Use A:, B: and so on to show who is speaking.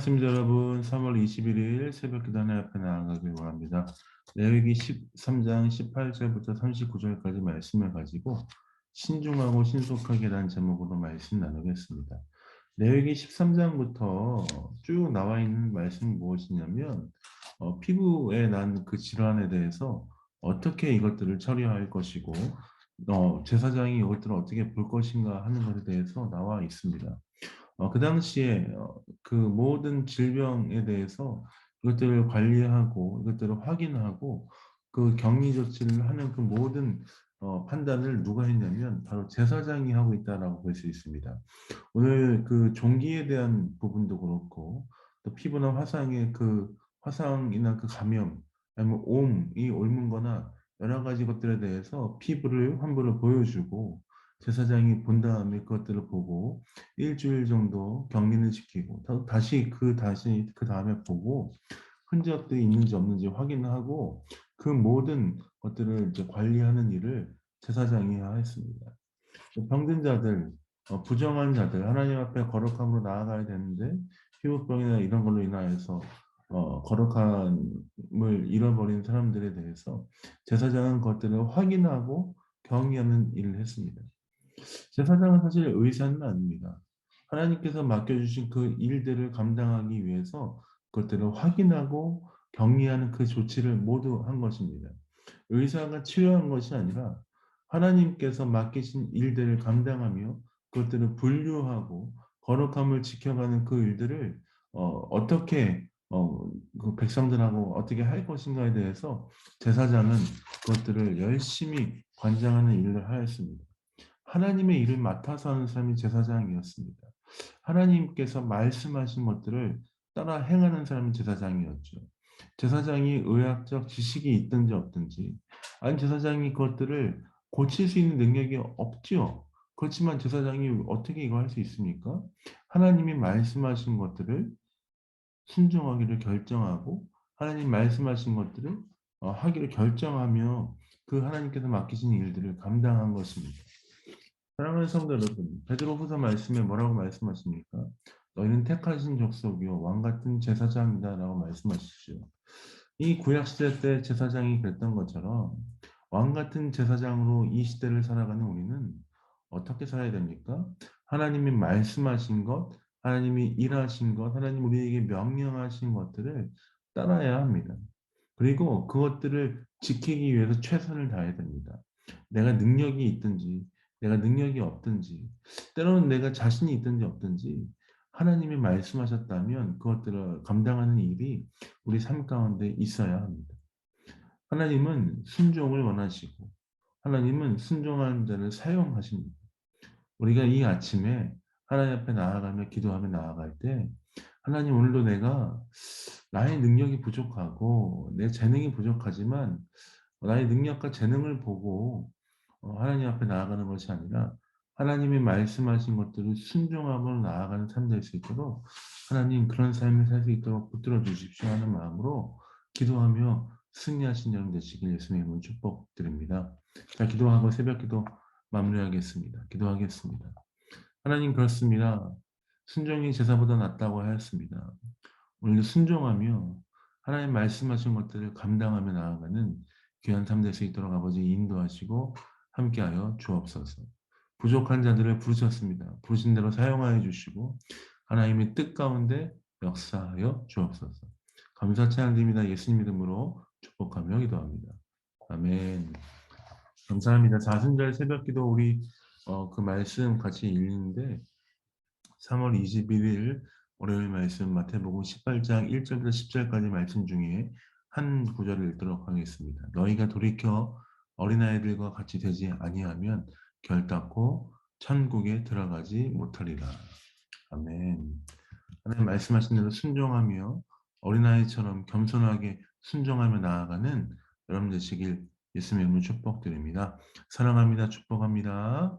A: 반갑습니다, 여러분. 3월 21일 새벽 기도회 앞에 나아가길 원합니다. 레위기 13장 18절부터 39절까지 말씀을 가지고 신중하고 신속하게 라는 제목으로 말씀 나누겠습니다. 레위기 13장부터 쭉 나와 있는 말씀이 무엇이냐면 어, 피부에 난 그 질환에 대해서 어떻게 이것들을 처리할 것이고 어, 제사장이 이것들을 어떻게 볼 것인가 하는 것에 대해서 나와 있습니다. 어, 그 당시에 어, 그 모든 질병에 대해서 이것들을 관리하고 이것들을 확인하고 그 격리 조치를 하는 그 모든 어, 판단을 누가 했냐면 바로 제사장이 하고 있다라고 볼 수 있습니다. 오늘 그 종기에 대한 부분도 그렇고 또 피부나 화상의 그 화상이나 그 감염 아니면 옴이 옮은 여러 가지 것들에 대해서 피부를 환부를 보여주고 제사장이 본 다음에 그것들을 보고 일주일 정도 격리를 시키고 다시 그 다시 그 다음에 보고 흔적들이 있는지 없는지 확인하고 그 모든 것들을 이제 관리하는 일을 제사장이 하였습니다. 병든 자들, 어, 부정한 자들, 하나님 앞에 거룩함으로 나아가야 되는데 피부병이나 이런 걸로 인하여서 어, 거룩함을 잃어버린 사람들에 대해서 제사장은 그것들을 확인하고 경의하는 일을 했습니다. 제사장은 사실 의사는 아닙니다. 하나님께서 맡겨주신 그 일들을 감당하기 위해서 그것들을 확인하고 격리하는 그 조치를 모두 한 것입니다. 의사가 치료한 것이 아니라 하나님께서 맡기신 일들을 감당하며 그것들을 분류하고 거룩함을 지켜가는 그 일들을 어, 떻게 어, 그 백성들하고 어떻게 할 것인가에 대해서 제사장은 그것들을 열심히 관장하는 일을 하였습니다. 하나님의 일을 맡아서 하는 사람이 제사장이었습니다. 하나님께서 말씀하신 것들을 따라 행하는 사람이 제사장이었죠. 제사장이 의학적 지식이 있든지 없든지 아니 제사장이 그것들을 고칠 수 있는 능력이 없지요. 그렇지만 제사장이 어떻게 이거 할 수 있습니까? 하나님이 말씀하신 것들을 순종하기를 결정하고 하나님 말씀하신 것들을 어, 하기를 결정하며 그 하나님께서 맡기신 일들을 감당한 것입니다. 사랑하는 성도 여러분, 베드로 후서 말씀에 뭐라고 말씀하십니까? 너희는 택하신 족속이요 왕 같은 제사장이다라고 말씀하시죠. 이 구약 시대 때 제사장이 그랬던 것처럼 왕 같은 제사장으로 이 시대를 살아가는 우리는 어떻게 살아야 됩니까? 하나님이 말씀하신 것, 하나님이 일하신 것, 하나님 우리에게 명령하신 것들을 따라야 합니다. 그리고 그것들을 지키기 위해서 최선을 다해야 됩니다. 내가 능력이 있든지 내가 능력이 없든지 때로는 내가 자신이 있든지 없든지 하나님이 말씀하셨다면 그것들을 감당하는 일이 우리 삶 가운데 있어야 합니다. 하나님은 순종을 원하시고 하나님은 순종하는 자를 사용하십니다. 우리가 이 아침에 하나님 앞에 나아가며 기도하며 나아갈 때 하나님 오늘도 내가 나의 능력이 부족하고 내 재능이 부족하지만 나의 능력과 재능을 보고 어, 하나님 앞에 나아가는 것이 아니라 하나님이 말씀하신 것들을 순종함으로 나아가는 삶 될 수 있도록 하나님 그런 삶을 살 수 있도록 붙들어 주십시오 하는 마음으로 기도하며 승리하신 여러분 되시길 예수님으로 축복드립니다. 자 기도하고 새벽 기도 마무리하겠습니다. 기도하겠습니다. 하나님 그렇습니다. 순종이 제사보다 낫다고 하였습니다. 오늘도 순종하며 하나님 말씀하신 것들을 감당하며 나아가는 귀한 삶 될 수 있도록 아버지 인도하시고 함께하여 주옵소서. 부족한 자들을 부르셨습니다. 부르신 대로 사용하여 주시고 하나님의 뜻 가운데 역사하여 주옵소서. 감사 찬양드립니다. 예수님 이름으로 축복하며 기도합니다. 아멘. 감사합니다. 자순절 새벽기도 우리 어, 그 말씀 같이 읽는데 3월 21일 월요일 말씀 마태복음 18장 1절부터 10절까지 말씀 중에 한 구절을 읽도록 하겠습니다. 너희가 돌이켜 어린아이들과 같이 되지 아니하면 결단코 천국에 들어가지 못하리라. 아멘. 하나님 말씀하신 대로 순종하며 어린아이처럼 겸손하게 순종하며 나아가는 여러분 되시길 예수님의 이름으로 축복드립니다. 사랑합니다. 축복합니다.